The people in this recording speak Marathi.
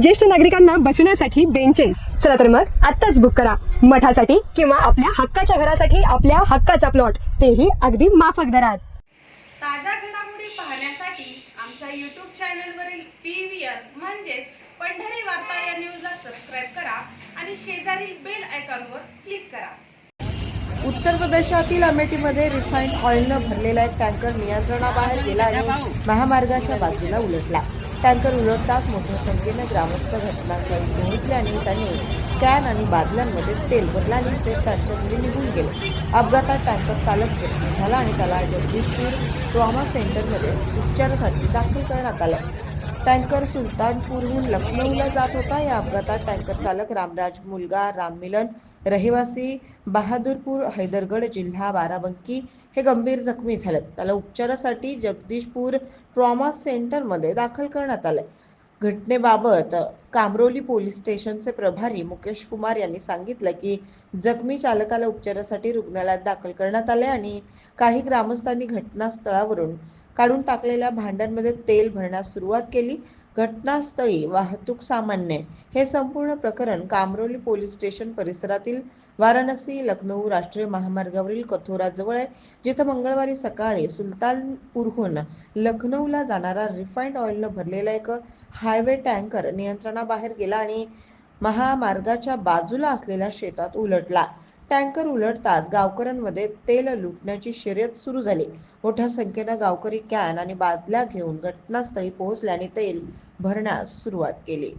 ज्येष्ठ नागरिकांना बसण्यासाठी बेंचेस चला तर मग आत्ताच बुक करा. मठासाठी किंवा आपल्या हक्काच्या घरासाठी आपल्या हक्काचा प्लॉट तेही अगदी माफक दरात. ताज्या घडामोडी पाहण्यासाठी आमच्या यूट्यूब चॅनलवरील पी व्ही आर म्हणजेच पंढरी वार्ता या न्यूजला सबस्क्राईब करा आणि शेजारील बेल आयकॉनवर क्लिक करा. उत्तर प्रदेशातील अमेठीमध्ये रिफाईंड ऑइलनं भरलेला एक टँकर नियंत्रणाबाहेर गेला आणि महामार्गाच्या बाजूला उलटला. टँकर उलटताच मोठ्या संख्येनं ग्रामस्थ घटनास्थळी पोहोचल्याने आणि त्यांनी कॅन आणि बादल्यांमध्ये तेल भरलं आणि ते त्यांच्या घरी निघून गेले. अपघातात टँकर चालक जखमी झाला आणि त्याला जगदीशपूर ट्रॉमा सेंटरमध्ये उपचारासाठी दाखल करण्यात आलं. टँकर सुलतानपूरहून लखनौला जात होता. या अपघातात टँकर चालक रामराज मुलगा राममिलन रहिवासी बहादूरपूर हैदरगड जिल्हा बाराबंकी हे गंभीर जखमी झालेत. त्याला उपचारासाठी जगदीशपूर ट्रॉमा सेंटरमध्ये दाखल करण्यात आले घटनेबाबत कामरोली पोलीस स्टेशनचे प्रभारी मुकेश कुमार यांनी सांगितलं की जखमी चालकाला उपचारासाठी रुग्णालयात दाखल करण्यात आले आणि काही ग्रामस्थांनी घटनास्थळावरून काढून टाकलेल्या भांड्यांमध्ये तेल भरण्यास सुरुवात केली. घटनास्थळी वाहतूक सामान्य. हे संपूर्ण प्रकरण कामरोली पोलीस स्टेशन परिसरातील वाराणसी लखनौ राष्ट्रीय महामार्गावरील कथोराजवळ आहे. जिथं मंगळवारी सकाळी सुलतानपूरहून लखनौला जाणारा रिफाईंड ऑइलनं भरलेला एक हायवे टँकर नियंत्रणाबाहेर गेला आणि महामार्गाच्या बाजूला असलेल्या शेतात उलटला. टँकर उलटताच गावकऱ्यांमध्ये तेल लुटण्याची शर्यत सुरू झाली. मोठ्या संख्येनं गावकरी कॅन आणि बादल्या घेऊन घटनास्थळी पोहोचल्याने तेल भरण्यास सुरुवात केली.